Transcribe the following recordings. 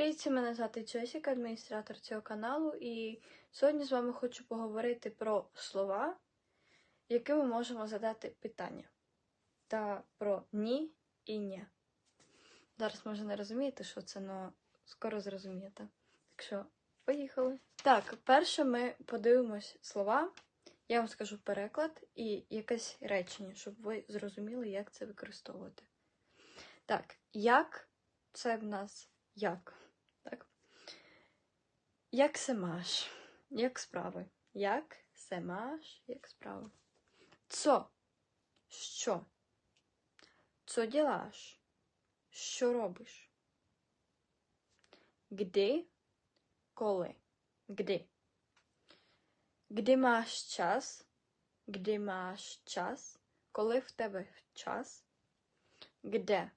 Привіт, мене звати Джесіка, адміністратор цього каналу, і сьогодні з вами хочу поговорити про слова, які ми можемо задати питання, та про ні і ні. Зараз може не розумієте, що це, але скоро зрозумієте. Так що, поїхали. Так, перше ми подивимось слова. Я вам скажу переклад і якесь речення, щоб ви зрозуміли, як це використовувати. Так, як це в нас як? Як се маш? Як справи? Як се маш? Як справи? Цо? Що? Цо ділаш? Що робиш? Где? Коли? Где? Где маєш час? Где маєш час? Коли в тебе час? Где?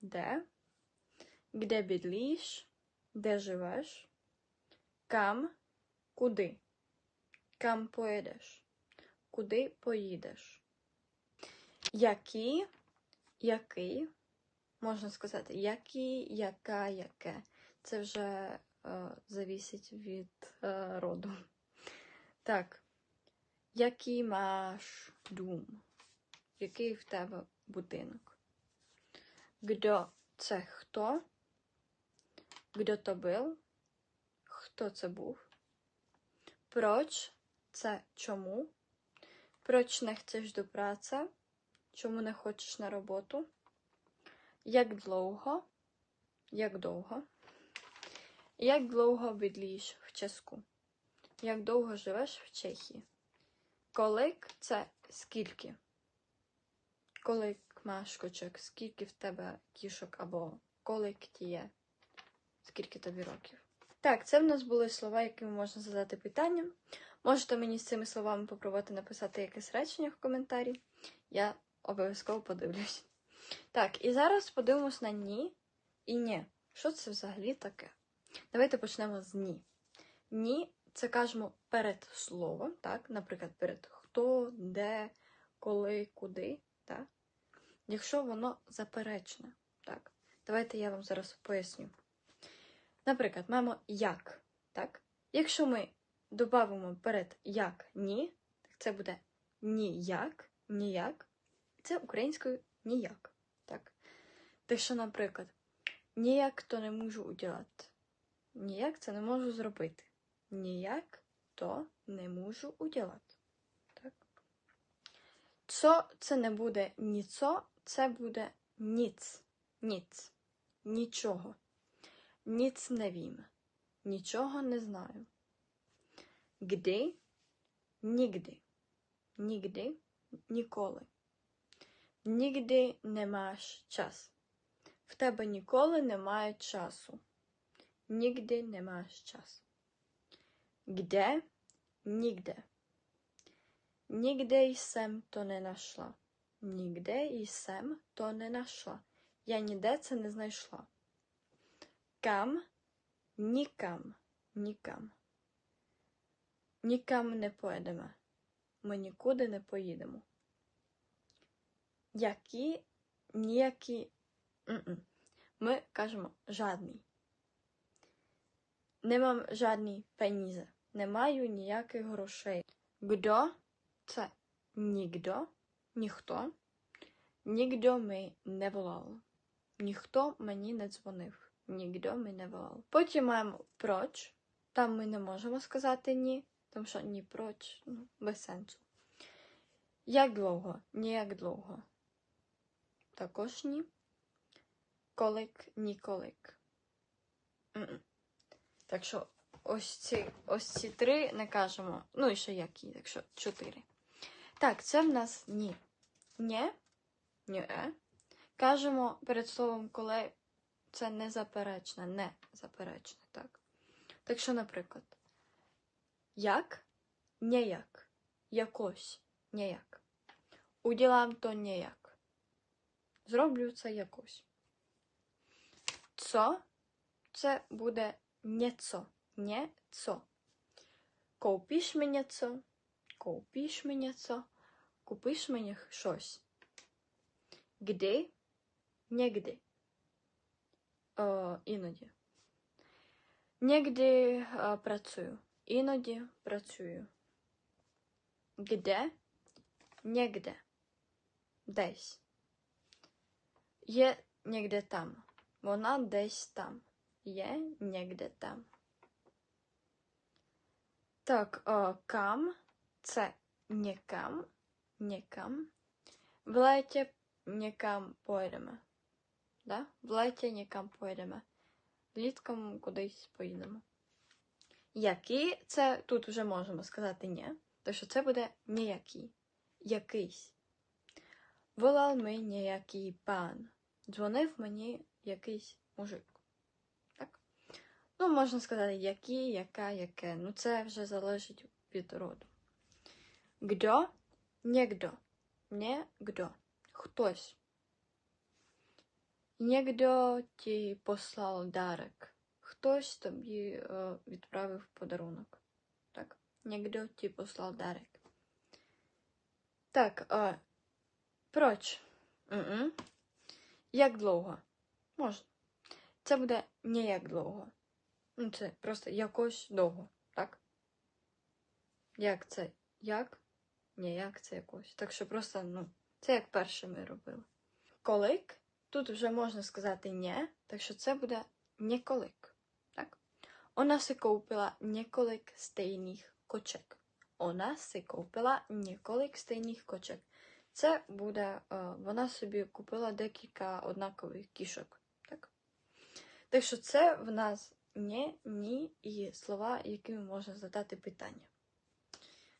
Де? Где бідліш? Де живеш? Кам? Куди? Кам поїдеш? Куди поїдеш? Які? Який? Можна сказати, який, яка, яке. Це вже е, завісить від е, роду. Так. Який маєш дум? Який в тебе будинок? Гдо це хто? Гдо то був? Хто це був? Проч це чому? Проч не chcеш до праці? Чому не хочеш на роботу? Як довго? Як довго? Як довго бідліш в Ческу? Як довго живеш в Чехії? Колик це скільки? Колик маєш кочок? Скільки в тебе кішок або колик ті є? Скільки тобі років? Так, це в нас були слова, якими можна задати питання. Можете мені з цими словами попробувати написати якесь речення в коментарі. Я обов'язково подивлюсь. Так, і зараз подивимось на ні і ні. Що це взагалі таке? Давайте почнемо з ні. Ні, це кажемо перед словом, так? Наприклад, перед хто, де, коли, куди. так? Якщо воно заперечне. Так? Давайте я вам зараз поясню. Наприклад, маємо як. Так? Якщо ми додамо перед як ні, це буде ніяк, ніяк. Це українською ніяк. Так? Так що, наприклад, ніяк то не можу уділати. Ніяк це не можу зробити. Ніяк то не можу уділати. Так? Цо це не буде ніцо, це буде ніц. Ніц. Нічого. Ніц не вім. Нічого не знаю. Гди? Нігди. Нігди. Ніколи. Нігди не маєш час. В тебе ніколи немає часу. Нігде не маєш час. Где? Нігде. Нігде jsem то не нашла. Нігде jsem то не нашла. Я ніде це не знайшла. Кам? Нікам. Нікам. Нікам не поїдемо. Ми нікуди не поїдемо. Які, ніякі. Ми кажемо жадний. Не мам жадні пенізи. Не маю ніяких грошей. Гдо це нігдо, ніхто. Нігдо ми не волав. Ніхто мені не дзвонив. Нігдо ми не волав. Потім маємо проч. Там ми не можемо сказати ні, тому що ні проч, ну, без сенсу. Як довго? Ніяк довго. Також ні. Колик, ні колик. М-м. Так що ось ці, ось ці три не кажемо. Ну і ще які, так що чотири. Так, це в нас ні. Нє, нє. Кажемо перед словом, коли це не заперечне, не заперечне, так. Так що, наприклад, як, ніяк, якось, ніяк. Уділам то ніяк. Зроблю це якось. Цо це буде nieco, nieco. Купиш мені це, купиш мені це, купиш мені щось. Гди, нігде. О, іноді. Нігде е, працюю. Іноді працюю. Где? Нігде. Десь. Є нігде там. Вона десь там. Є нігде там. Так, о, кам це нікам, нікам. В леті нікам поїдемо. Да? В леті нікам поїдемо. Влітком кудись поїдемо. Які це тут вже можемо сказати ні, тому що це буде ніякий. Якийсь. Волав мені ніякий пан. Дзвонив мені якийсь мужик. Так? Ну, можна сказати, який, яка, яке. Ну, це вже залежить від роду. Гдо? Нігдо. Нігдо. Хтось. Нігдо ті послав дарок. Хтось тобі е, відправив подарунок. Так. Нігдо ті послав дарок. Так, е, проч. М-м. Як довго? Можна. Це буде не як довго. Ну, це просто якось довго, так? Як це? Як? Ні, як це якось. Так що просто, ну, це як перше ми робили. Колик. Тут вже можна сказати «не», так що це буде «ніколик». Так? Вона си купила «ніколик стейних кочек. Вона си купила «ніколик стейних кочек. Це буде, е, вона собі купила декілька однакових кішок. Так? так що це в нас «не», «ні» і слова, якими можна задати питання.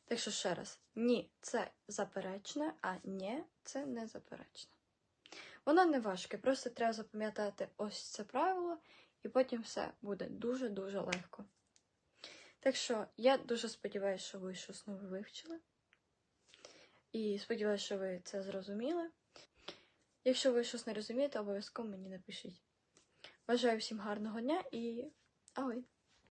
Так що ще раз, ні це заперечне, а «не» це не заперечне. Воно не важке, просто треба запам'ятати ось це правило, і потім все буде дуже-дуже легко. Так що я дуже сподіваюся, що ви щось нове вивчили. І сподіваюся, що ви це зрозуміли. Якщо ви щось не розумієте, обов'язково мені напишіть. Бажаю всім гарного дня і агой!